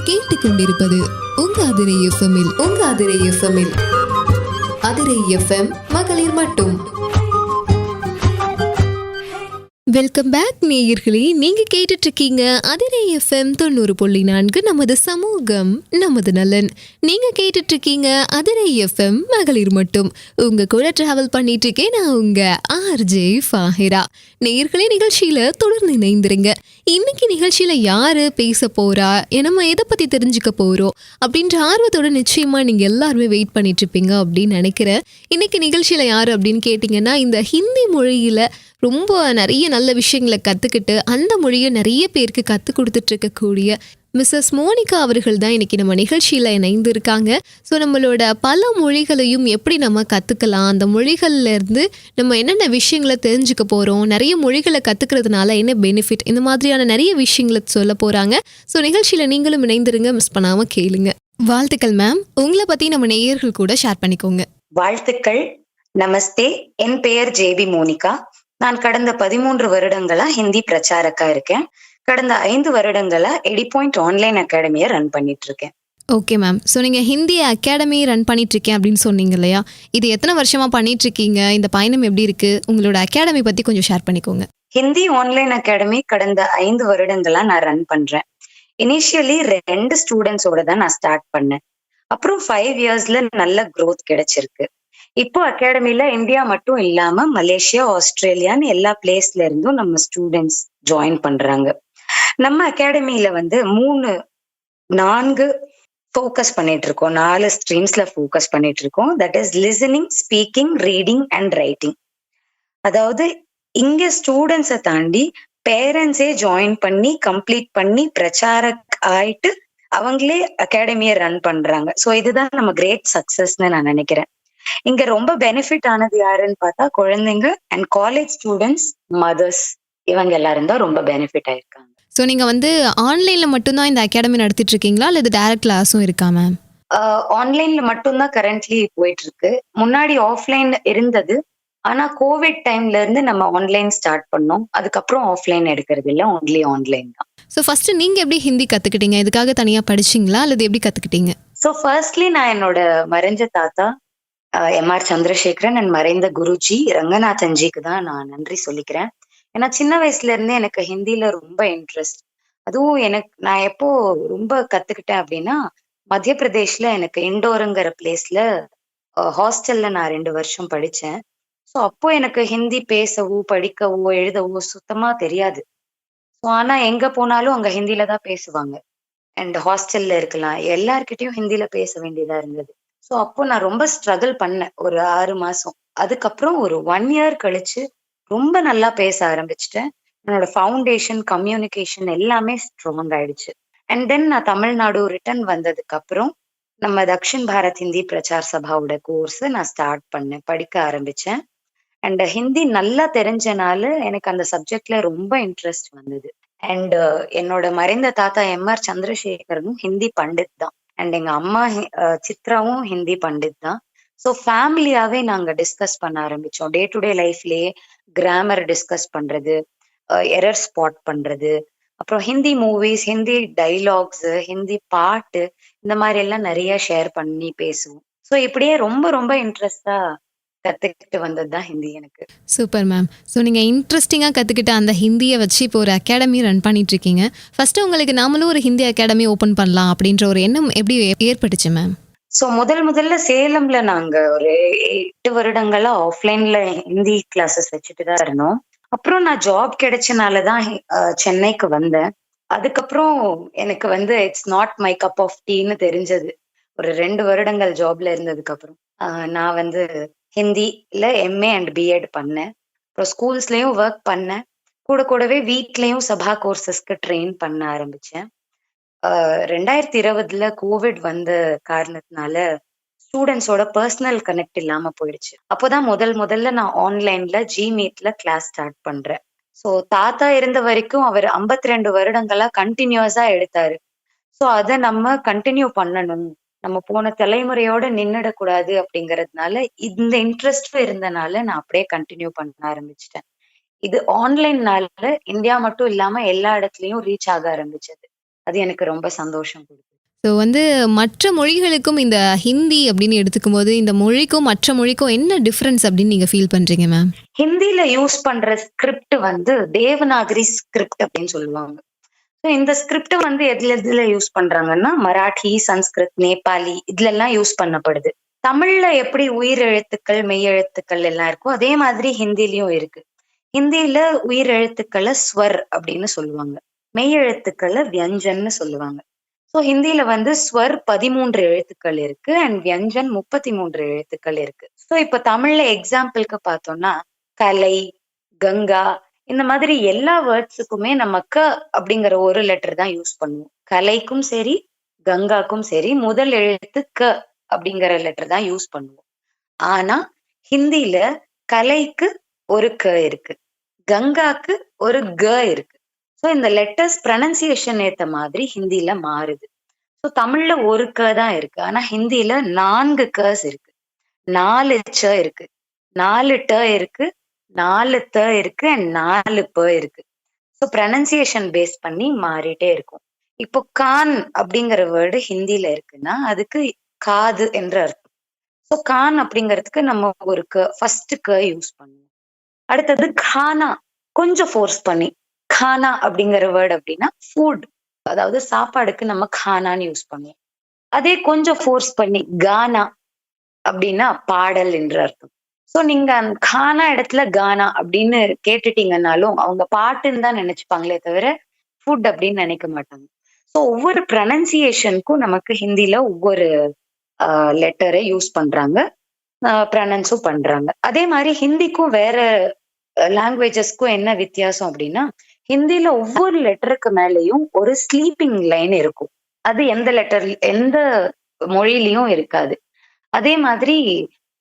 நீங்கள் கேட்டுக்கொண்டிருப்பது உங்க அதிரை எஃப்எம்இல் உங்க அதிரை எஃப்எம்இல் அதிரை எஃப்எம் மகளிர் மட்டும். வெல்கம் பேக் நேயர்களே. நீங்க கேட்டுட்டு இருக்கீங்க எஃப்எம் தொண்ணூறு புள்ளி நான்கு நமது சமூகம் நமது நலன். நீங்க கேட்டுட்டு இருக்கீங்க எஃப்எம் மகளிர் மட்டும். உங்க கூட டிராவல் பண்ணிட்டு இருக்கேன் நான் உங்க ஆர்ஜே ஃபாஹிரா. நேயர்களே நிகழ்ச்சியில தொடர்ந்து இணைந்திருங்க. இன்னைக்கு நிகழ்ச்சியில யாரு பேச போறா நம்ம எதை பத்தி தெரிஞ்சுக்க போறோம் அப்படின்ற ஆர்வத்தோட நிச்சயமா நீங்க எல்லாருமே வெயிட் பண்ணிட்டு இருப்பீங்க அப்படின்னு நினைக்கிறேன். இன்னைக்கு நிகழ்ச்சியில யாரு அப்படின்னு கேட்டிங்கன்னா இந்த ஹிந்தி மொழியில ரொம்ப நிறைய நல்ல விஷயங்களை கற்றுக்கிட்டு அந்த மொழியை நிறைய பேருக்கு கற்றுக் கொடுத்துட்டு இருக்கக்கூடிய மிஸ்ஸஸ் மோனிகா அவர்கள் தான் இன்னைக்கு நம்ம நிகழ்ச்சியில் இணைந்துருக்காங்க. ஸோ நம்மளோட பல மொழிகளையும் எப்படி நம்ம கற்றுக்கலாம் அந்த மொழிகள்ல இருந்து நம்ம என்னென்ன விஷயங்களை தெரிஞ்சுக்க போகிறோம் நிறைய மொழிகளை கற்றுக்கிறதுனால என்ன பெனிஃபிட் இந்த மாதிரியான நிறைய விஷயங்களை சொல்ல போகிறாங்க ஸோ நிகழ்ச்சியில் நீங்களும் இணைந்துருங்க மிஸ் பண்ணாமல் கேளுங்க. வாழ்த்துக்கள் மேம் உங்களை பற்றி நம்ம நேயர்கள் கூட ஷேர் பண்ணிக்கோங்க. வாழ்த்துக்கள். நமஸ்தே. என் பெயர் ஜேபி மோனிகா. நான் கடந்த பதிமூன்று வருடங்களா ஹிந்தி பிரச்சாரக்கா இருக்கேன். கடந்த ஐந்து வருடங்களா எடி பாயிண்ட் ஆன்லைன் அகாடமியை ரன் பண்ணிட்டு இருக்கேன் ஓகே மேம் ஸோ நீங்கள் ஹிந்தி அகாடமி ரன் பண்ணிட்டு இருக்கேன் அப்படின்னு சொன்னீங்க இல்லையா? இது எத்தனை வருஷமா பண்ணிட்டு இருக்கீங்க இந்த பயணம் எப்படி இருக்கு? உங்களோட அகாடமி பத்தி கொஞ்சம் ஷேர் பண்ணிக்கோங்க. ஹிந்தி ஆன்லைன் அகாடமி கடந்த ஐந்து வருடங்களா நான் ரன் பண்றேன். இனிஷியலி ரெண்டு ஸ்டூடெண்ட்ஸோட தான் நான் ஸ்டார்ட் பண்ணேன். அப்புறம் ஃபைவ் இயர்ஸ்ல நல்ல growth கிடைச்சிருக்கு. இப்போ அகாடமில இந்தியா மட்டும் இல்லாம மலேசியா ஆஸ்திரேலியான்னு எல்லா பிளேஸ்ல இருந்தும் நம்ம ஸ்டூடெண்ட்ஸ் ஜாயின் பண்றாங்க. நம்ம அகாடமில வந்து மூணு நான்கு ஃபோக்கஸ் பண்ணிட்டு இருக்கோம். நாலு ஸ்ட்ரீம்ஸ்ல ஃபோக்கஸ் பண்ணிட்டு இருக்கோம். That is listening speaking reading and writing அதாவது இங்க ஸ்டூடெண்ட்ஸை தாண்டி பேரண்ட்ஸே ஜாயின் பண்ணி கம்ப்ளீட் பண்ணி பிரச்சாரக் ஆயிட்டு அவங்களே அகாடமியை ரன் பண்றாங்க. ஸோ இதுதான் நம்ம கிரேட் சக்சஸ்ன்னு நான் நினைக்கிறேன். இங்க ரொம்ப பெனிஃபிட் ஆனது யாருன்னு பார்த்தா குழந்தைங்க அண்ட் காலேஜ் ஸ்டூடெண்ட்ஸ் மதர்ஸ் இவங்க எல்லாரும் தான் ரொம்ப பெனிஃபிட் ஆயிருக்காங்க. ஸோ நீங்கள் வந்து ஆன்லைனில் மட்டும்தான் இந்த அகாடமி நடத்திட்டு இருக்கீங்களா? அல்லது டேரக்ட் கிளாஸும் இருக்கா மேம் ஆன்லைன்ல மட்டும்தான் கரண்ட்லி போயிட்டு இருக்கு. முன்னாடி ஆஃப்லைன் இருந்தது. ஆனா கோவிட் டைம்ல இருந்து நம்ம ஆன்லைன் ஸ்டார்ட் பண்ணோம். அதுக்கப்புறம் ஆஃப்லைன் எடுக்கிறது இல்ல. ஒன்லி ஆன்லைன் தான். ஸோ ஃபர்ஸ்ட் நீங்கள் எப்படி ஹிந்தி கற்றுக்கிட்டீங்க இதுக்காக தனியாக படிச்சிங்களா? அல்லது எப்படி கற்றுக்கிட்டீங்க ஸோ ஃபர்ஸ்ட்லி நான் என்னோட மறைஞ்ச தாத்தா எம் ஆர் சந்திரசேகரன் அண்ட் மறைந்த குருஜி ரங்கநாதன்ஜிக்கு தான் நான் நன்றி சொல்லிக்கிறேன். ஏன்னா சின்ன வயசுல இருந்தே எனக்கு ஹிந்தில ரொம்ப இன்ட்ரெஸ்ட் அதுவும் எனக்கு நான் எப்போ ரொம்ப கத்துக்கிட்டேன் அப்படின்னா மத்திய பிரதேஷ்ல எனக்கு இண்டோருங்கிற பிளேஸ்ல ஹாஸ்டல்ல நான் ரெண்டு வருஷம் படிச்சேன். ஸோ அப்போ எனக்கு ஹிந்தி பேசவோ படிக்கவோ எழுதவோ சுத்தமா தெரியாது. ஸோ ஆனா எங்க போனாலும் அங்க ஹிந்தில தான் பேசுவாங்க. அண்ட் ஹாஸ்டல்ல இருக்கலாம். எல்லார்கிட்டயும் ஹிந்தில பேச வேண்டியதா இருந்தது. ஸோ அப்போ நான் ரொம்ப ஸ்ட்ரகிள் பண்ணேன். ஒரு ஆறு மாசம். அதுக்கப்புறம் ஒரு ஒன் இயர் கழிச்சு ரொம்ப நல்லா பேச ஆரம்பிச்சிட்டேன். என்னோட ஃபவுண்டேஷன் கம்யூனிகேஷன் எல்லாமே ஸ்ட்ராங் ஆயிடுச்சு. அண்ட் தென் நான் தமிழ்நாடு ரிட்டர்ன் வந்ததுக்கு அப்புறம் நம்ம தக்ஷின் பாரத் ஹிந்தி பிரச்சார் சபாவோட கோர்ஸ் நான் ஸ்டார்ட் பண்ணேன். படிக்க ஆரம்பிச்சேன். அண்ட் ஹிந்தி நல்லா தெரிஞ்சனால எனக்கு அந்த சப்ஜெக்ட்ல ரொம்ப இன்ட்ரெஸ்ட் வந்தது. அண்ட் என்னோட மறைந்த தாத்தா எம் ஆர் சந்திரசேகரனும் ஹிந்தி பண்டித் தான். அண்ட் எங்க அம்மா சித்ராவும் ஹிந்தி பண்டித் தான். ஸோ ஃபேமிலியாவே நாங்க டிஸ்கஸ் பண்ண ஆரம்பிச்சோம். டே டு டே லைஃப்லயே கிராமர் டிஸ்கஸ் பண்றது எரர் ஸ்பாட் பண்றது அப்புறம் ஹிந்தி மூவிஸ் ஹிந்தி டைலாக்ஸ் ஹிந்தி பாட்டு இந்த மாதிரி எல்லாம் நிறைய ஷேர் பண்ணி பேசுவோம். ஸோ இப்படியே ரொம்ப ரொம்ப இன்ட்ரெஸ்டா கத்துக்கிட்டு வந்தது தான் ஹிந்தி எனக்கு. Super ma'am. ஸோ நீங்கள் இன்ட்ரெஸ்டிங்காக கற்றுக்கிட்ட அந்த ஹிந்தியை வச்சு இப்போ ஒரு அகாடமி ரன் பண்ணிட்டு இருக்கீங்க ஃபர்ஸ்ட் உங்களுக்கு நாமளும் ஒரு ஹிந்தி அகாடமி ஓப்பன் பண்ணலாம் அப்படின்ற ஒரு எண்ணம் எப்படி ஏற்பட்டுச்சு மேம்? ஸோ முதல் முதல்ல சேலம்ல நாங்க ஒரு எட்டு வருடங்களா ஆஃப்லைன்ல ஹிந்தி கிளாஸஸ் வச்சுட்டு தான் இருந்தோம். அப்புறம் நான் ஜாப் கிடைச்சனால தான் அஹ், சென்னைக்கு வந்தேன். அதுக்கப்புறம் எனக்கு வந்து it's not my cup of டீன்னு தெரிஞ்சது. ஒரு ரெண்டு வருடங்கள் ஜாப்ல இருந்ததுக்கு அப்புறம். நான் வந்து ஹிந்தியில் எம்ஏ அண்ட் பிஎட் பண்ணேன். அப்புறம் ஸ்கூல்ஸ்லயும் ஒர்க் பண்ணேன். கூட கூடவே வீட்லயும் சபா கோர்சஸ்க்கு ட்ரெயின் பண்ண ஆரம்பிச்சேன். ஆஹ் ரெண்டாயிரத்தி இருபதுல கோவிட் வந்த காரணத்தினால ஸ்டூடெண்ட்ஸோட பர்சனல் கனெக்ட் இல்லாம போயிடுச்சு. அப்போதான் முதல் முதல்ல நான் ஆன்லைன்ல ஜி மீட்ல கிளாஸ் ஸ்டார்ட் பண்றேன். ஸோ தாத்தா இருந்த வரைக்கும் அவர் 52 ரெண்டு வருடங்களா கண்டினியூஸா எடுத்தாரு. ஸோ அதை நம்ம கண்டினியூ பண்ணணும். நம்ம போன தலைமுறையோட நின்னுடக்கூடாது அப்படிங்கறதுனால இந்த இன்ட்ரெஸ்ட் இருந்தனால நான் அப்படியே கண்டினியூ பண்ண ஆரம்பிச்சிட்டேன். இது ஆன்லைன்னால இந்தியா மட்டும் இல்லாம எல்லா இடத்துலயும் ரீச் ஆக ஆரம்பிச்சது. அது எனக்கு ரொம்ப சந்தோஷம் கொடுக்குது ஸோ வந்து மற்ற மொழிகளுக்கும் இந்த ஹிந்தி அப்படின்னு எடுத்துக்கும்போது இந்த மொழிக்கும் மற்ற மொழிக்கும் என்ன டிஃப்ரென்ஸ் அப்படின்னு நீங்க ஃபீல் பண்றீங்க மேம் ஹிந்தில யூஸ் பண்ற ஸ்கிரிப்ட் வந்து தேவநாகரி ஸ்கிரிப்ட் அப்படின்னு சொல்லுவாங்க. இந்த ஸ்கிரிப்ட் வந்து எதுல எதுல யூஸ் பண்றாங்கன்னா மராட்டி சன்ஸ்கிருத் நேபாளி இதுல எல்லாம் யூஸ் பண்ணப்படுது. தமிழ்ல எப்படி உயிர் எழுத்துக்கள் மெய் எழுத்துக்கள் எல்லாம் இருக்கோ அதே மாதிரி ஹிந்திலயும் இருக்கு. ஹிந்தில உயிர் எழுத்துக்களை ஸ்வர் அப்படின்னு சொல்லுவாங்க. மெய் எழுத்துக்களை வியஞ்சன்னு சொல்லுவாங்க. ஸோ ஹிந்தில வந்து ஸ்வர் பதிமூன்று எழுத்துக்கள் இருக்கு அண்ட் வியஞ்சன் முப்பத்தி மூன்று எழுத்துக்கள் இருக்கு. ஸோ இப்போ தமிழ்ல எக்ஸாம்பிளுக்கு பார்த்தோம்னா கலை கங்கா இந்த மாதிரி எல்லா வேர்ட்ஸுக்குமே நம்ம க அப்படிங்கிற ஒரு லெட்டர் தான் யூஸ் பண்ணுவோம். கலைக்கும் சரி கங்காக்கும் சரி முதல் எழுத்து க அப்படிங்கிற லெட்டர் தான் யூஸ் பண்ணுவோம். ஆனா ஹிந்தில கலைக்கு ஒரு க இருக்கு கங்காக்கு ஒரு க இருக்கு. ஸோ இந்த லெட்டர்ஸ் ப்ரனன்சியேஷன் ஏத்த மாதிரி ஹிந்தில மாறுது. ஸோ தமிழ்ல ஒரு க தான் இருக்கு ஆனா ஹிந்தில நான்கு கஸ் இருக்கு. நாலு ச இருக்கு நாலு ட இருக்கு நாலு த இருக்கு அண்ட் நாலு ப இருக்கு. ஸோ ப்ரனன்சியேஷன் பேஸ் பண்ணி மாறிட்டே இருக்கும். இப்போ கான் அப்படிங்கிற வேர்டு ஹிந்தில இருக்குன்னா அதுக்கு காது என்ற அர்த்தம். ஸோ கான் அப்படிங்கிறதுக்கு நம்ம ஒரு க ஃபர்ஸ்ட் க யூஸ் பண்ணுவோம். அடுத்தது கானா. கொஞ்சம் ஃபோர்ஸ் பண்ணி கானா அப்படிங்கிற வேர்டு அப்படின்னா ஃபுட் அதாவது சாப்பாடுக்கு நம்ம கானான்னு யூஸ் பண்ணுவோம். அதே கொஞ்சம் ஃபோர்ஸ் பண்ணி கானா அப்படின்னா பாடல் என்று அர்த்தம். சோ நீங்க கானா இடத்துல கானா அப்படின்னு கேட்டுட்டீங்கன்னாலும் அவங்க பாட்டுன்னு தான் நினைச்சுப்பாங்களே தவிர ஃபுட் அப்படின்னு நினைக்க மாட்டாங்க. ஸோ ஒவ்வொரு ப்ரனன்சியேஷனுக்கும் நமக்கு ஹிந்தில ஒவ்வொரு லெட்டரை யூஸ் பண்றாங்க. ப்ரனன்ஸும் பண்றாங்க. அதே மாதிரி ஹிந்திக்கும் வேற லாங்குவேஜஸ்க்கும் என்ன வித்தியாசம் அப்படின்னா ஹிந்தில ஒவ்வொரு லெட்டருக்கு மேலேயும் ஒரு ஸ்லீப்பிங் லைன் இருக்கும். அது எந்த லெட்டர் எந்த மொழியிலையும் இருக்காது. அதே மாதிரி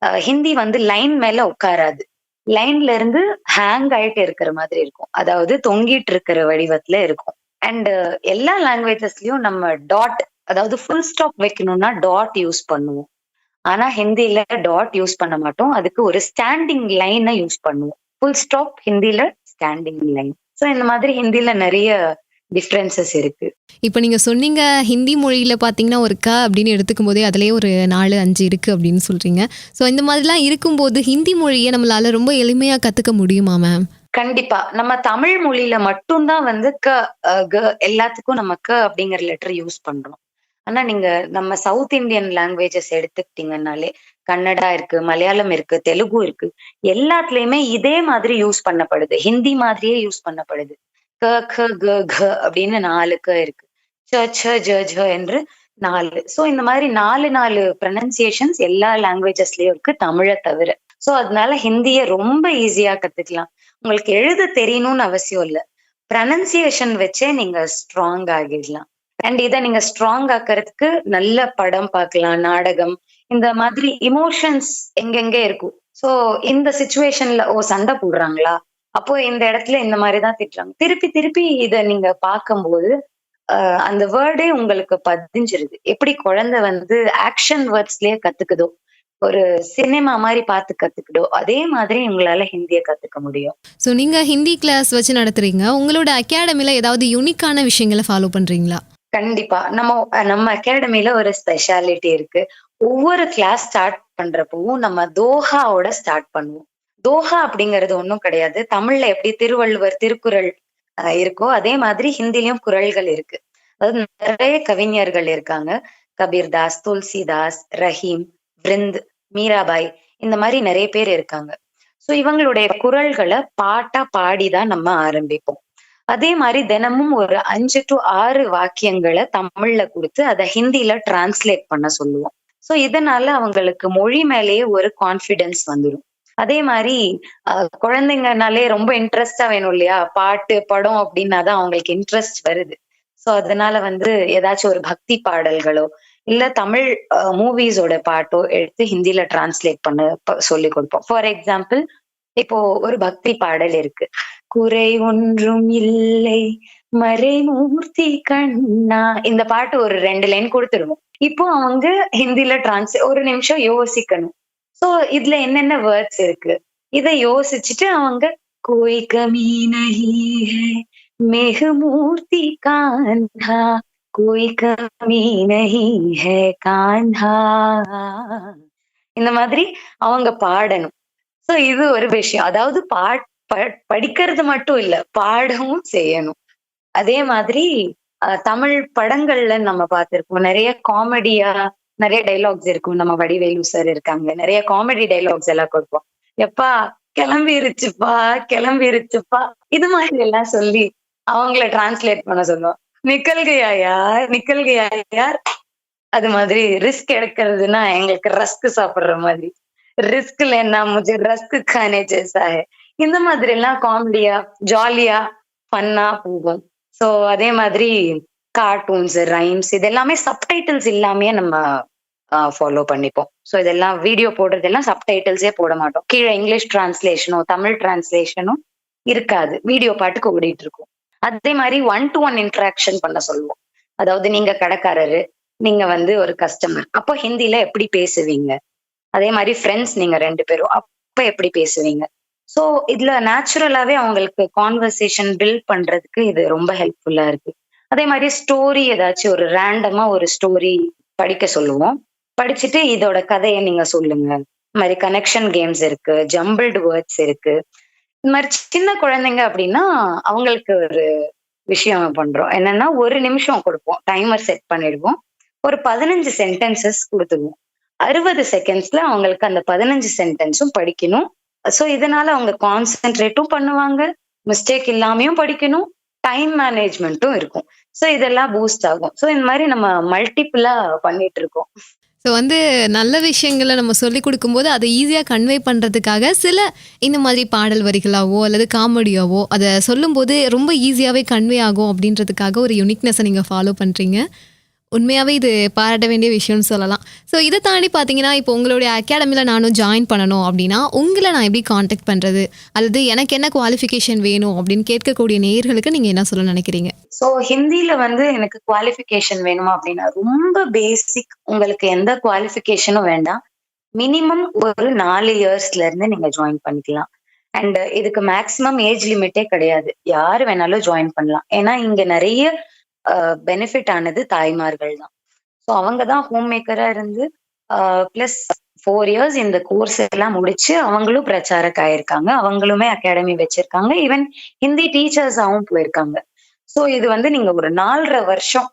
ஹிந்தி வந்து லைன் மேல உட்காராது. லைன்ல இருந்து ஹேங் ஆயிட்டு இருக்கிற மாதிரி இருக்கும். அதாவது தொங்கிட்டு இருக்கிற வடிவத்துல இருக்கும். அண்ட் எல்லா லாங்குவேஜஸ்லயும் நம்ம டாட் அதாவது ஃபுல் ஸ்டாப் வைக்கணும்னா டாட் யூஸ் பண்ணுவோம். ஆனா ஹிந்தில டாட் யூஸ் பண்ண மாட்டோம். அதுக்கு ஒரு ஸ்டாண்டிங் லைனை யூஸ் பண்ணுவோம். ஃபுல் ஸ்டாப் ஹிந்தில ஸ்டாண்டிங் லைன் ஸோ இந்த மாதிரி ஹிந்தில நிறைய டிஃப்ரென்சஸ் இருக்கு. இப்போ நீங்க சொன்னீங்க ஹிந்தி மொழியில பாத்தீங்கன்னா ஒரு க அப்படின்னு எடுத்துக்கும் போதே அதுலயே ஒரு நாலு அஞ்சு இருக்கு அப்படின்னு சொல்றீங்க. ஸோ இந்த மாதிரிலாம் இருக்கும்போது ஹிந்தி மொழியை நம்மளால ரொம்ப எளிமையா கத்துக்க முடியுமா மேம் கண்டிப்பா. நம்ம தமிழ் மொழியில மட்டும்தான் வந்து க க எல்லாத்துக்கும் நம்ம க அப்படிங்கிற லெட்டர் யூஸ் பண்றோம். ஆனா நீங்க நம்ம சவுத் இந்தியன் லாங்குவேஜஸ் எடுத்துக்கிட்டீங்கன்னாலே கன்னடா இருக்கு மலையாளம் இருக்கு தெலுங்கு இருக்கு எல்லாத்துலயுமே இதே மாதிரி யூஸ் பண்ணப்படுது. ஹிந்தி மாதிரியே யூஸ் பண்ணப்படுது. க க க க அப்படின்னு நாலு க இருக்கு. ச ச ஜ ஜ என்று நாலு. சோ இந்த மாதிரி நாலு நாலு ப்ரனன்சியேஷன்ஸ் எல்லா லாங்குவேஜஸ்லயும் இருக்கு தமிழை தவிர. சோ அதனால ஹிந்திய ரொம்ப ஈஸியா கத்துக்கலாம். உங்களுக்கு எழுத தெரியணும்னு அவசியம் இல்ல. ப்ரனன்சியேஷன் வச்சே நீங்க ஸ்ட்ராங் ஆகிடலாம். அண்ட் இதை நீங்க ஸ்ட்ராங் ஆக்கிறதுக்கு நல்ல படம் பார்க்கலாம் நாடகம். இந்த மாதிரி இமோஷன்ஸ் எங்கெங்க இருக்கும்? சோ இந்த சுச்சுவேஷன்ல ஓ சண்டை போடுறாங்களா? அப்போ இந்த இடத்துல இந்த மாதிரிதான் திட்டுறாங்க. திருப்பி திருப்பி இத நீங்க பார்க்கும்போது அந்த வேர்டே உங்களுக்கு பதிஞ்சிருது. எப்படி குழந்தை வந்து ஆக்ஷன் வேர்ட்ஸ்லயே கத்துக்குதோ ஒரு சினிமா மாதிரி பார்த்து கத்துக்கிட்டோ அதே மாதிரி உங்களால ஹிந்தியை கத்துக்க முடியும். ஸோ நீங்க ஹிந்தி கிளாஸ் வச்சு நடத்துறீங்க. உங்களோட அகாடமில ஏதாவது யூனிக்கான விஷயங்களை ஃபாலோ பண்றீங்களா? கண்டிப்பா. நம்ம நம்ம அகாடமில ஒரு ஸ்பெஷாலிட்டி இருக்கு. ஒவ்வொரு கிளாஸ் ஸ்டார்ட் பண்றப்பவும் நம்ம தோஹாவோட ஸ்டார்ட் பண்ணுவோம். தோஹா அப்படிங்கிறது ஒன்றும் கிடையாது. தமிழ்ல எப்படி திருவள்ளுவர் திருக்குறள் இருக்கோ அதே மாதிரி ஹிந்திலையும் குரல்கள் இருக்கு. அதாவது நிறைய கவிஞர்கள் இருக்காங்க. கபீர்தாஸ் துல்சிதாஸ் ரஹீம் விருந்த் மீராபாய் இந்த மாதிரி நிறைய பேர் இருக்காங்க. சோ இவங்களுடைய குரல்களை பாட்டா பாடிதான் நம்ம ஆரம்பிப்போம். அதே மாதிரி தினமும் ஒரு அஞ்சு டு ஆறு வாக்கியங்களை தமிழ்ல கொடுத்து அதை ஹிந்தில டிரான்ஸ்லேட் பண்ண சொல்லுவோம். சோ இதனால அவங்களுக்கு மொழி மேலேயே ஒரு கான்ஃபிடென்ஸ் வந்துடும் அதே மாதிரி குழந்தைங்கனாலே ரொம்ப இன்ட்ரெஸ்டா வேணும் இல்லையா? பாட்டு படம் அப்படின்னாதான் அவங்களுக்கு இன்ட்ரெஸ்ட் வருது. சோ அதனால வந்து ஏதாச்சும் ஒரு பக்தி பாடல்களோ இல்ல தமிழ் மூவிஸோட பாட்டோ எடுத்து ஹிந்தில டிரான்ஸ்லேட் பண்ண சொல்லி கொடுப்போம். ஃபார் எக்ஸாம்பிள் இப்போ ஒரு பக்தி பாடல் இருக்கு. குறை ஒன்றும் இல்லை மறைமூர்த்தி கண்ணா. இந்த பாட்டு ஒரு ரெண்டு லைன் கொடுத்துருவோம் இப்போ அவங்க ஹிந்தில டிரான்ஸ் ஒரு நிமிஷம் யோசிக்கணும். சோ இதுல என்னென்ன வேர்ட்ஸ் இருக்கு இதை யோசிச்சுட்டு அவங்க கோய் கமி நஹி மெஹமூர்த்தி கான்ஹா कोई कमी नहीं है कान्हा இந்த மாதிரி அவங்க பாடணும் சோ இது ஒரு விஷயம் அதாவது பா ப- படிக்கிறது மட்டும் இல்ல பாடவும் செய்யணும் அதே மாதிரி அஹ், தமிழ் படங்கள்ல நம்ம பார்த்திருப்போம் நிறைய காமெடியா நிறைய டைலாக்ஸ் இருக்கும். நம்ம வடிவேலு சார் இருக்காங்க. நிறைய காமெடி டைலாக்ஸ் எல்லாம் கொடுப்போம். எப்பா கிளம்பிருச்சுப்பா கிளம்பிருச்சுப்பா. இது மாதிரி எல்லாம் சொல்லி அவங்கள டிரான்ஸ்லேட் பண்ண சொல்லுவோம். நிக்கல்கையா யார்? நிக்கல்கையா யார்? அது மாதிரி ரிஸ்க் எடுக்கிறதுனா எங்களுக்கு ரஸ்க் சாப்பிடுற மாதிரி. ரிஸ்க் இல்லைன்னா முझे ரஸ்க் கானே ஜெய்சா இந்த மாதிரி எல்லாம் காமெடியா ஜாலியா ஃபன்னா போகும் சோ அதே மாதிரி கார்ட்டூன்ஸ் ரைம்ஸ் இது எல்லாமே சப்டைட்டில்ஸ் இல்லாமயே நம்ம ஃபாலோ பண்ணிப்போம். சோ இதெல்லாம் வீடியோ போடுறதெல்லாம் சப்டைட்டில்ஸே போட மாட்டோம். கீழே இங்கிலீஷ் டிரான்ஸ்லேஷனோ தமிழ் டிரான்ஸ்லேஷனும் இருக்காது. வீடியோ பாட்டுக்கு ஓடிட்டு இருக்கும் அதே மாதிரி ஒன் டு ஒன் இன்ட்ராக்ஷன் பண்ண சொல்லுவோம். அதாவது நீங்க கடைக்காரரு நீங்க வந்து ஒரு கஸ்டமர் அப்போ ஹிந்தில எப்படி பேசுவீங்க? அதே மாதிரி ஃப்ரெண்ட்ஸ் நீங்க ரெண்டு பேரும் அப்ப எப்படி பேசுவீங்க? சோ இதுல நேச்சுரலாவே அவங்களுக்கு கான்வர்சேஷன் பில்ட் பண்றதுக்கு இது ரொம்ப ஹெல்ப்ஃபுல்லா இருக்கு. அதே மாதிரி ஸ்டோரி ஏதாச்சும் ஒரு ரேண்டமா ஒரு ஸ்டோரி படிக்க சொல்லுவோம். படிச்சுட்டு இதோட கதையை நீங்க சொல்லுங்க. இந்த மாதிரி கனெக்ஷன் கேம்ஸ் இருக்கு ஜம்பிள்டு வேர்ட்ஸ் இருக்கு. இந்த மாதிரி சின்ன குழந்தைங்க அப்படின்னா அவங்களுக்கு ஒரு விஷயம் பண்றோம். என்னன்னா ஒரு நிமிஷம் கொடுப்போம். டைமர் செட் பண்ணிடுவோம். ஒரு பதினஞ்சு சென்டென்சஸ் கொடுத்துருவோம். அறுபது செகண்ட்ஸ்ல அவங்களுக்கு அந்த பதினஞ்சு சென்டென்ஸும் படிக்கணும். ஸோ இதனால அவங்க கான்சென்ட்ரேட்டும் பண்ணுவாங்க. மிஸ்டேக் இல்லாமையும் படிக்கணும். டைம் மேனேஜ்மெண்ட்டும் இருக்கும். ஸோ இதெல்லாம் பூஸ்ட் ஆகும். ஸோ இந்த மாதிரி நம்ம மல்டிபிளா பண்ணிட்டு இருக்கோம். ஸோ வந்து நல்ல விஷயங்களை நம்ம சொல்லி கொடுக்கும்போது அதை ஈஸியாக கன்வே பண்ணுறதுக்காக சில இந்த மாதிரி பாடல் வரிகளாவோ அல்லது காமெடியாவோ அதை சொல்லும்போது ரொம்ப ஈஸியாகவே கன்வே ஆகும் அப்படின்றதுக்காக ஒரு யுனிக்னஸை நீங்கள் ஃபாலோ பண்ணுறீங்க உண்மையாகவே இது பாராட்ட வேண்டிய விஷயம்னு சொல்லலாம். ஸோ இதை தாண்டி பார்த்தீங்கன்னா இப்போ உங்களுடைய அகாடமியில் நானும் ஜாயின் பண்ணணும் அப்படின்னா உங்களை நான் எப்படி காண்டாக்ட் பண்ணுறது அல்லது எனக்கு என்ன குவாலிஃபிகேஷன் வேணும் அப்படின்னு கேட்கக்கூடிய நேயர்களுக்கு நீங்கள் என்ன சொல்ல நினைக்கிறீங்க? சோ ஹிந்தியில் வந்து எனக்கு குவாலிஃபிகேஷன் வேணுமா அப்படின்னா ரொம்ப பேசிக் உங்களுக்கு எந்த குவாலிஃபிகேஷனும் வேண்டாம். மினிமம் ஒரு நாலு இயர்ஸ்ல இருந்து நீங்க ஜாயின் பண்ணிக்கலாம். அண்ட் இதுக்கு மேக்ஸிமம் ஏஜ் லிமிட்டே கிடையாது. யாரு வேணாலும் ஜாயின் பண்ணலாம். ஏன்னா இங்க நிறைய பெனிஃபிட் ஆனது தாய்மார்கள் தான் ஸோ அவங்க தான் ஹோம் மேக்கரா இருந்து பிளஸ் ஃபோர் இயர்ஸ் இந்த கோர்ஸ் எல்லாம் முடிச்சு அவங்களும் பிரச்சாரக் ஆயிருக்காங்க. அவங்களுமே அகாடமி வச்சிருக்காங்க. ஈவன் ஹிந்தி டீச்சர்ஸாவும் போயிருக்காங்க. சோ இது வந்து நீங்க ஒரு நாலரை வருஷம்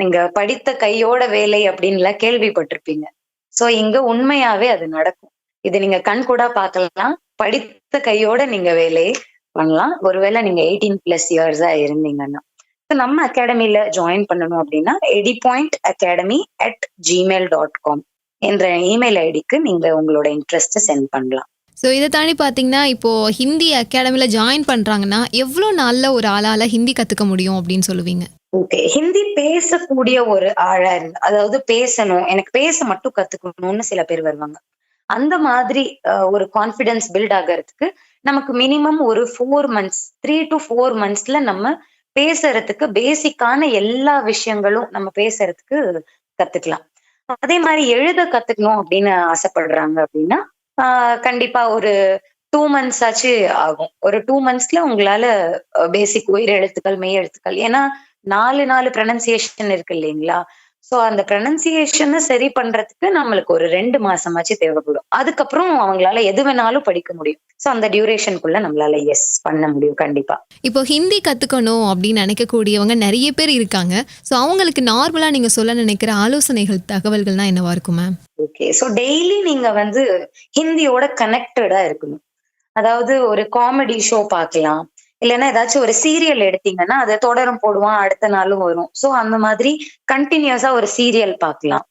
நீங்க படித்த கையோட வேலை அப்படின்லாம் கேள்விப்பட்டிருப்பீங்க. சோ இங்க உண்மையாவே அது நடக்கும். இது நீங்க கண் கூட பார்க்கலாம். படித்த கையோட நீங்க வேலையை பண்ணலாம். ஒருவேளை நீங்க எயிட்டீன் பிளஸ் இயர்ஸா இருந்தீங்கன்னா. நம்ம அகாடமில ஜாயின் பண்ணணும் அப்படின்னா ED point academy at Gmail dot com என்ற இமெயில் ஐடிக்கு நீங்க உங்களோட இன்ட்ரெஸ்ட்டை சென்ட் பண்ணலாம். ஸோ இதை தாண்டி பார்த்தீங்கன்னா இப்போது ஹிந்தி அகாடமியில் ஜாயின் பண்ணுறாங்கன்னா எவ்வளோ நாளில் ஒரு ஆளால் ஹிந்தி கற்றுக்க முடியும் அப்படின்னு சொல்லுவீங்க? ஓகே ஹிந்தி பேசக்கூடிய ஒரு ஆளா இருந்து அதாவது பேசணும் எனக்கு பேச மட்டும் கத்துக்கணும்னு சில பேர் வருவாங்க. அந்த மாதிரி ஒரு கான்ஃபிடன்ஸ் பில்ட் ஆகிறதுக்கு நமக்கு மினிமம் ஒரு four months three to four மந்த்ஸ்ல நம்ம பேசுறதுக்கு பேசிக்கான எல்லா விஷயங்களும் நம்ம பேசுறதுக்கு கத்துக்கலாம். அதே மாதிரி எழுத கத்துக்கணும் அப்படின்னு ஆசைப்படுறாங்க அப்படின்னா ஆஹ், கண்டிப்பா ஒரு டூ மந்த்ஸ் ஆச்சு ஆகும். ஒரு டூ மந்த்ஸ்ல உங்களால பேசிக் உயிர் எழுத்துக்கள் மெய் எழுத்துக்கள் ஏன்னா நாலு நாலு ப்ரனன்சியேஷன் இருக்கு இல்லைங்களா? சோ அந்த ப்ரனன்சியேஷனை சரி பண்றதுக்கு நம்மளுக்கு ஒரு ரெண்டு மாசமாச்சு தேவைப்படும். அதுக்கப்புறம் அவங்களால எது வேணாலும் படிக்க முடியும். சோ அந்த டியூரேஷனுக்குள்ள நம்மளால எஸ் பண்ண முடியும் கண்டிப்பா. இப்போ ஹிந்தி கற்றுக்கணும் அப்படின்னு நினைக்கக்கூடியவங்க நிறைய பேர் இருக்காங்க. ஸோ அவங்களுக்கு நார்மலாக நீங்கள் சொல்ல நினைக்கிற ஆலோசனைகள் தகவல்கள்னா என்னவா இருக்கும் மேம் ஓகே சோ டெய்லி நீங்க வந்து ஹிந்தியோட கனெக்டடா இருக்கணும். அதாவது ஒரு காமெடி ஷோ பார்க்கலாம். இல்லைன்னா ஏதாச்சும் ஒரு சீரியல் எடுத்தீங்கன்னா அதை தொடரும் போடுவான் அடுத்த நாளும் வரும். சோ அந்த மாதிரி கண்டினியூஸா ஒரு சீரியல் பார்க்கலாம்.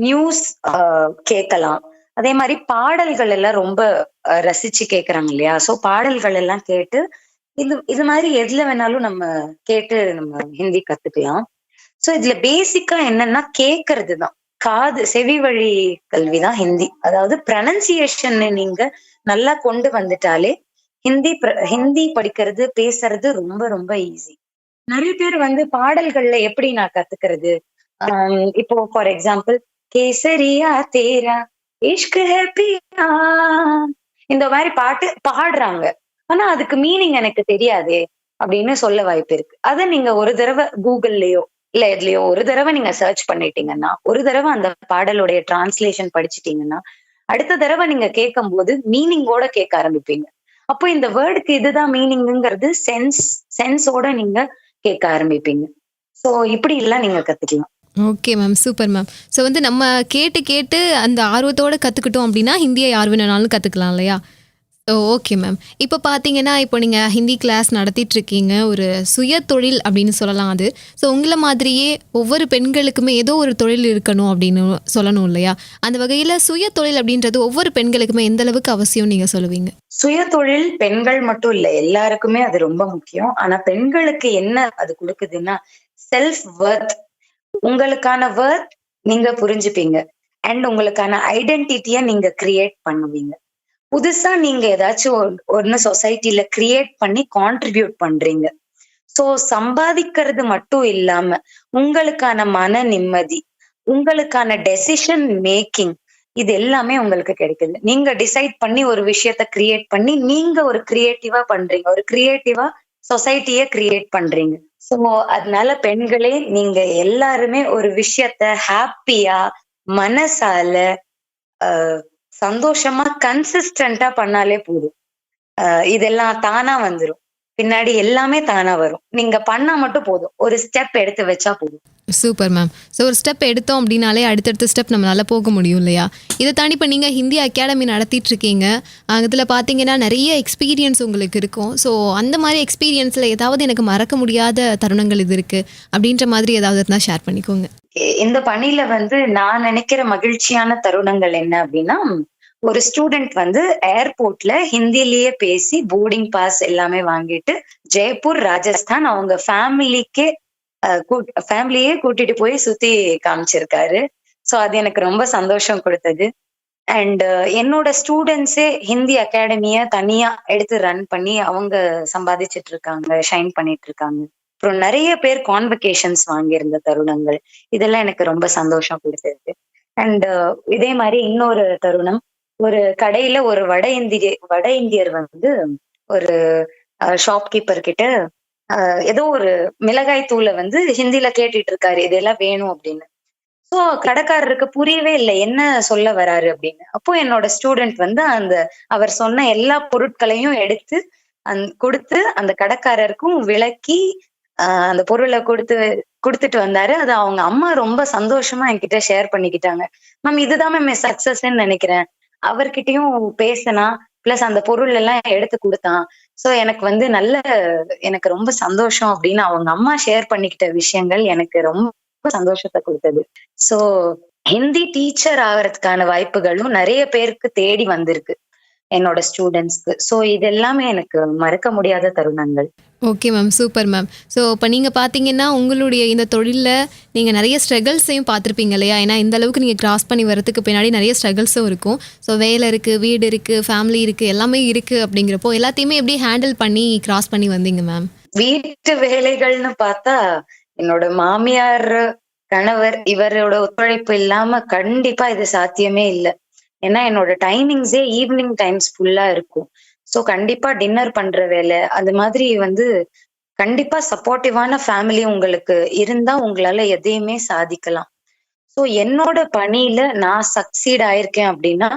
நியூஸ் கேட்கலாம். அதே மாதிரி பாடல்கள் எல்லாம் ரொம்ப ரசிச்சு கேக்குறாங்க இல்லையா? சோ பாடல்கள் எல்லாம் கேட்டு இது இது மாதிரி எதுல வேணாலும் நம்ம கேட்டு நம்ம ஹிந்தி கத்துக்கலாம். சோ இதுல பேசிக்கா என்னன்னா கேட்கறது தான். காது செவி வழி கல்விதான் ஹிந்தி. அதாவது ப்ரனன்சியேஷன் நீங்க நல்லா கொண்டு வந்துட்டாலே ஹிந்தி ஹிந்தி படிக்கிறது பேசுறது ரொம்ப ரொம்ப ஈஸி நிறைய பேர் வந்து பாடல்கள்ல எப்படி நான் கத்துக்கிறது? இப்போ ஃபார் எக்ஸாம்பிள் கேசரியா தேரா இஷ்க் ஹேப்பியா இந்த மாதிரி பாட்டு பாடுறாங்க. ஆனா அதுக்கு மீனிங் எனக்கு தெரியாதே அப்படின்னு சொல்ல வாய்ப்பு இருக்கு. அதை நீங்க ஒரு தடவை கூகுள்லயோ இல்ல எதுலயோ ஒரு தடவை நீங்க சர்ச் பண்ணிட்டீங்கன்னா ஒரு தடவை அந்த பாடலுடைய டிரான்ஸ்லேஷன் படிச்சிட்டீங்கன்னா அடுத்த தடவை நீங்க கேட்கும்போது மீனிங்கோட கேட்க ஆரம்பிப்பீங்க. அப்போ இந்த வேர்டுக்கு இதுதான் மீனிங்ங்கிறது சென்ஸ் சென்ஸோட நீங்க கேட்க ஆரம்பிப்பீங்க. சோ இப்படி எல்லாம் நீங்க கத்துக்கலாம். Okay ma'am super ma'am so வந்து நம்ம கேட்டு கேட்டு அந்த ஆர்வத்தோட கத்துக்கிட்டோம் அப்படின்னா ஹிந்தியை யார் வேணாலும் கத்துக்கலாம் இல்லையா? Oh, ஓகே மேம் இப்போ பார்த்தீங்கன்னா இப்போ நீங்கள் ஹிந்தி கிளாஸ் நடத்திட்டு இருக்கீங்க ஒரு சுய தொழில் அப்படின்னு சொல்லலாம் அது. ஸோ உங்களை மாதிரியே ஒவ்வொரு பெண்களுக்குமே ஏதோ ஒரு தொழில் இருக்கணும் அப்படின்னு சொல்லணும் இல்லையா? அந்த வகையில் சுய தொழில் அப்படின்றது ஒவ்வொரு பெண்களுக்குமே எந்த அளவுக்கு அவசியம் நீங்கள் சொல்லுவீங்க? சுய தொழில் பெண்கள் மட்டும் இல்ல எல்லாருக்குமே அது ரொம்ப முக்கியம். ஆனா பெண்களுக்கு என்ன அது கொடுக்குதுன்னா செல்ஃப் ஒர்த் உங்களுக்கான ஒர்த் நீங்க புரிஞ்சுப்பீங்க. அண்ட் உங்களுக்கான ஐடென்டிட்டிய நீங்க கிரியேட் பண்ணுவீங்க. புதுசா நீங்க ஏதாச்சும் ஒன்னு சொசைட்டில கிரியேட் பண்ணி கான்ட்ரிபியூட் பண்றீங்க. சோ சம்பாதிக்கிறது மட்டும் இல்லாம உங்களுக்கான மன நிம்மதி உங்களுக்கான டெசிஷன் மேக்கிங் இது எல்லாமே உங்களுக்கு கிடைக்குது. நீங்க டிசைட் பண்ணி ஒரு விஷயத்த கிரியேட் பண்ணி நீங்க ஒரு கிரியேட்டிவா பண்றீங்க. ஒரு கிரியேட்டிவா சொசைட்டிய கிரியேட் பண்றீங்க. சோ அதனால பெண்களே நீங்க எல்லாருமே ஒரு விஷயத்த ஹாப்பியா மனசால ஆஹ், சந்தோஷமா கன்சிஸ்டண்டா பண்ணாலே போதும். ஆஹ், இதெல்லாம் தானா வந்துரும். பின்னாடி எல்லாமே தானா வரும். நீங்க பண்ணா மட்டும் போதும். ஒரு ஸ்டெப் எடுத்து வச்சா போதும். சூப்பர் மேம் ஸோ ஒரு ஸ்டெப் எடுத்தோம் அப்படின்னாலே அடுத்தடுத்த ஸ்டெப் நம்மளால போக முடியும் இல்லையா? இதை தாண்டி இப்போ நீங்கள் ஹிந்தி அகாடமி நடத்திட்டு இருக்கீங்க. அதில் பார்த்தீங்கன்னா நிறைய எக்ஸ்பீரியன்ஸ் உங்களுக்கு இருக்கும். ஸோ அந்த மாதிரி எக்ஸ்பீரியன்ஸில் ஏதாவது எனக்கு மறக்க முடியாத தருணங்கள் இது இருக்குது அப்படின்ற மாதிரி ஏதாவது இருந்தால் ஷேர் பண்ணிக்கோங்க. இந்த பணியில வந்து நான் நினைக்கிற மகிழ்ச்சியான தருணங்கள் என்ன அப்படின்னா ஒரு ஸ்டூடெண்ட் வந்து ஏர்போர்ட்ல ஹிந்திலேயே பேசி போர்டிங் பாஸ் எல்லாமே வாங்கிட்டு ஜெய்ப்பூர் ராஜஸ்தான் அவங்க ஃபேமிலிக்கே ஃபேமிலியே கூட்டிட்டு போய் சுத்தி காமிச்சிருக்காரு. ஸோ அது எனக்கு ரொம்ப சந்தோஷம் கொடுத்தது. அண்ட் என்னோட ஸ்டூடெண்ட்ஸே ஹிந்தி அகாடமிய தனியா எடுத்து ரன் பண்ணி அவங்க சம்பாதிச்சிட்டு இருக்காங்க ஷைன் பண்ணிட்டு இருக்காங்க. அப்புறம் நிறைய பேர் கான்வெகேஷன்ஸ் வாங்கியிருந்த தருணங்கள். இதெல்லாம் எனக்கு ரொம்ப சந்தோஷம் கொடுத்தது. அண்ட் uh, இதே மாதிரி இன்னொரு தருணம். ஒரு கடையில ஒரு வட இந்திய வட இந்தியர் வந்து ஒரு ஷாப்கீப்பர் கிட்ட ஏதோ ஒரு மிளகாய் தூளை வந்து ஹிந்தில கேட்டுட்டு இருக்காரு இதெல்லாம் வேணும் அப்படின்னு. சோ கடைக்காரருக்கு புரியவே இல்லை. என்ன சொல்ல வராரு அப்படின்னு. அப்போ என்னோட ஸ்டூடெண்ட் வந்து அந்த அவர் சொன்ன எல்லா பொருட்களையும் எடுத்து அந் கொடுத்து அந்த கடைக்காரருக்கும் விளக்கி ஆஹ் அந்த பொருளை கொடுத்து கொடுத்துட்டு வந்தாரு. அது அவங்க அம்மா ரொம்ப சந்தோஷமா என்கிட்ட ஷேர் பண்ணிக்கிட்டாங்க. மேம் இதுதான் மேம் சக்சஸ்ன்னு நினைக்கிறேன். அவர்கிட்டயும் பேசினா பிளஸ் அந்த பொருள் எல்லாம் எடுத்து கொடுத்தான். சோ எனக்கு வந்து நல்ல எனக்கு ரொம்ப சந்தோஷம் அப்படின்னு அவங்க அம்மா ஷேர் பண்ணிக்கிட்ட விஷயங்கள் எனக்கு ரொம்ப சந்தோஷத்தை கொடுத்தது. சோ ஹிந்தி டீச்சர் ஆகிறதுக்கான வாய்ப்புகளும் நிறைய பேருக்கு தேடி வந்திருக்கு. என்னோட ஸ்டூடெண்ட்ஸ்க்கு சோ இது எல்லாமே எனக்கு மறக்க முடியாத தருணங்கள். Okay ma'am super ma'am so இப்போ நீங்கள் பார்த்தீங்கன்னா உங்களுடைய இந்த தொழிலில் நீங்கள் நிறைய ஸ்ட்ரகிள்ஸையும் பார்த்துருப்பீங்க இல்லையா? ஏன்னா இந்த அளவுக்கு நீங்கள் கிராஸ் பண்ணி வரதுக்கு பின்னாடி நிறைய ஸ்ட்ரகிள்ஸும் இருக்கும். ஸோ வேலை இருக்குது வீடு இருக்குது ஃபேமிலி இருக்குது எல்லாமே இருக்குது அப்படிங்கிறப்போ எல்லாத்தையுமே எப்படி ஹேண்டில் பண்ணி கிராஸ் பண்ணி வந்தீங்க மேம் வீட்டு வேலைகள்னு பார்த்தா என்னோட மாமியார் கணவர் இவரோட ஒத்துழைப்பு இல்லாம கண்டிப்பா இது சாத்தியமே இல்லை. ஏன்னா என்னோட டைமிங்ஸே ஈவினிங் டைம்ஸ் ஃபுல்லா இருக்கும். சோ கண்டிப்பா டின்னர் பண்ற வேலை அது மாதிரி வந்து கண்டிப்பா சப்போர்ட்டிவான ஃபேமிலி உங்களுக்கு இருந்தா உங்களால எதையுமே சாதிக்கலாம். சோ என்னோட பணியில நான் சக்சீட் ஆயிருக்கேன் அப்படின்னா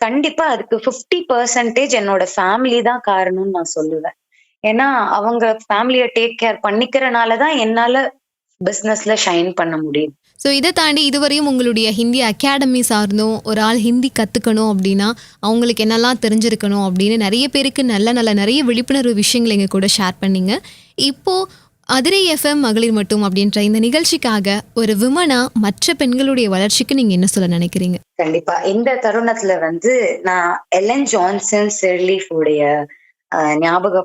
கண்டிப்பா அதுக்கு 50% பர்சன்டேஜ் என்னோட ஃபேமிலி தான் காரணம்னு நான் சொல்லுவேன். ஏன்னா அவங்க ஃபேமிலிய டேக் கேர் பண்ணிக்கிறனால தான் என்னால பிசினஸ்ல ஷைன் பண்ண முடியுது ஸோ இதை தாண்டி இதுவரையும் உங்களுடைய ஹிந்தி அகாடமி சார்ந்தும் ஒரு ஆள் ஹிந்தி கற்றுக்கணும் அப்படின்னா அவங்களுக்கு என்னெல்லாம் தெரிஞ்சிருக்கணும் அப்படின்னு நிறைய பேருக்கு நல்ல நல்ல நிறைய விழிப்புணர்வு விஷயங்களை எங்கள் கூட ஷேர் பண்ணீங்க. இப்போது அதிரை எஃப்எம் மகளிர் மட்டும் அப்படின்ற இந்த நிகழ்ச்சிக்காக ஒரு விமனா மற்ற பெண்களுடைய வளர்ச்சிக்கு நீங்கள் என்ன சொல்ல நினைக்கிறீங்க? கண்டிப்பா. இந்த தருணத்துல வந்து நான் எலன் ஜான்சன் செர்லீஃப் உடைய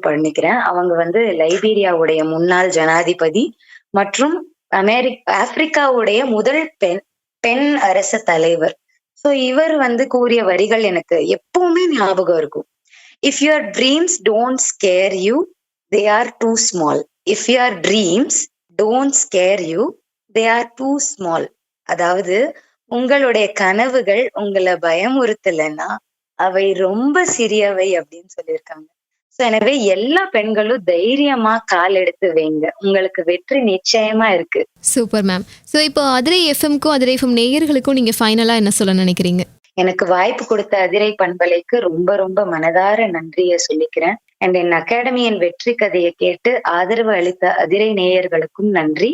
பண்ணிக்கிறேன் அவங்க வந்து லைபீரியாவுடைய முன்னாள் ஜனாதிபதி. மற்றும் அமெரி ஆப்பிரிக்காவுடைய முதல் பெண் பெண் அரச தலைவர். சோ இவர் வந்து கூறிய வரிகள் எனக்கு எப்பவுமே ஞாபகம் இருக்கும். If your dreams don't scare you they are too small if your dreams don't scare you they are too small அதாவது உங்களுடைய கனவுகள் உங்களை பயமுறுத்தலைன்னா அவை ரொம்ப சிறியவை அப்படின்னு சொல்லியிருக்காங்க. எனவே எல்லா பெண்களும் தைரியமா கால் எடுத்து வைங்க. உங்களுக்கு வெற்றி நிச்சயமா இருக்கு. சூப்பர் மேம் ஸோ இப்போ அதிரை எஃப்எம்க்கும் அதிரை எஃப்எம் நேயர்களுக்கும் நீங்க ஃபைனலா என்ன சொல்ல நினைக்கிறீங்க? எனக்கு வாய்ப்பு கொடுத்த அதிரை பண்பலைக்கு ரொம்ப ரொம்ப மனதார நன்றியை சொல்லிக்கிறேன். அண்ட் என் அகாடமியின் வெற்றி கதையை கேட்டு ஆதரவு அளித்த அதிரை நேயர்களுக்கும் நன்றி.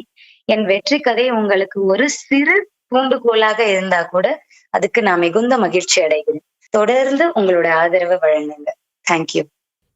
என் வெற்றி கதை உங்களுக்கு ஒரு சிறு தூண்டுகோலாக இருந்தா கூட அதுக்கு நான் மிகுந்த மகிழ்ச்சி அடைகிறேன். தொடர்ந்து உங்களோட ஆதரவை வழங்குங்க. தேங்க்யூ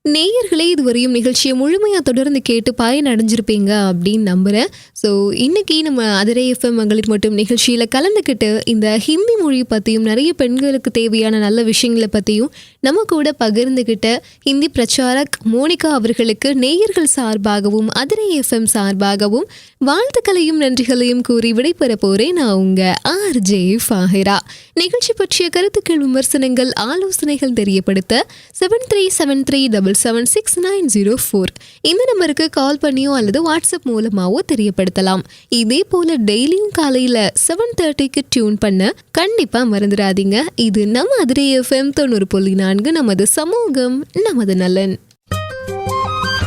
நேயர்களே இதுவரையும் நிகழ்ச்சியை முழுமையாக தொடர்ந்து கேட்டு பயன் அடைஞ்சிருப்பீங்க அப்படின்னு நம்புகிறேன் ஸோ இன்றைக்கி நம்ம அதிரை எஃப்எம் மகளிர் மட்டும் நிகழ்ச்சியில் கலந்துக்கிட்டு இந்த ஹிந்தி மொழி பற்றியும் நிறைய பெண்களுக்கு தேவையான நல்ல விஷயங்களை பற்றியும் நம்ம கூட பகிர்ந்துக்கிட்ட ஹிந்தி பிரச்சாரக் மோனிகா அவர்களுக்கு நேயர்கள் சார்பாகவும் அதிரை எஃப்எம் சார்பாகவும் வாழ்த்துக்களையும் நன்றிகளையும் கூறி விடைபெற போறேன் நான் உங்க ஆர்ஜே ஃபாஹிரா. நிகழ்ச்சி பற்றிய கருத்துக்கள் விமர்சனங்கள் ஆலோசனைகள் தெரியப்படுத்த seven three seven three double seven six nine zero four இந்த நம்பருக்கு கால் பண்ணியோ அல்லது வாட்ஸ்அப் மூலமாவோ தெரியப்படுத்தலாம். இதே போல டெய்லியும் காலையில செவன் தேர்ட்டிக்கு டியூன் பண்ண கண்டிப்பா மறந்துடாதீங்க. இது நம்ம அதிரை எஃப்எம் தொண்ணூறு புள்ளி நான்கு நமது சமூகம் நமது நலன்.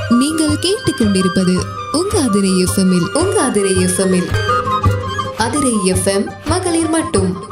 நீங்கள் கேட்டுக்கொண்டிருப்பது உங்க அதிரை எஃப்எம்மில் உங்க அதிரை எஃப்எம்மில். அதிரை எஃப்எம் மகளிர் மட்டும்.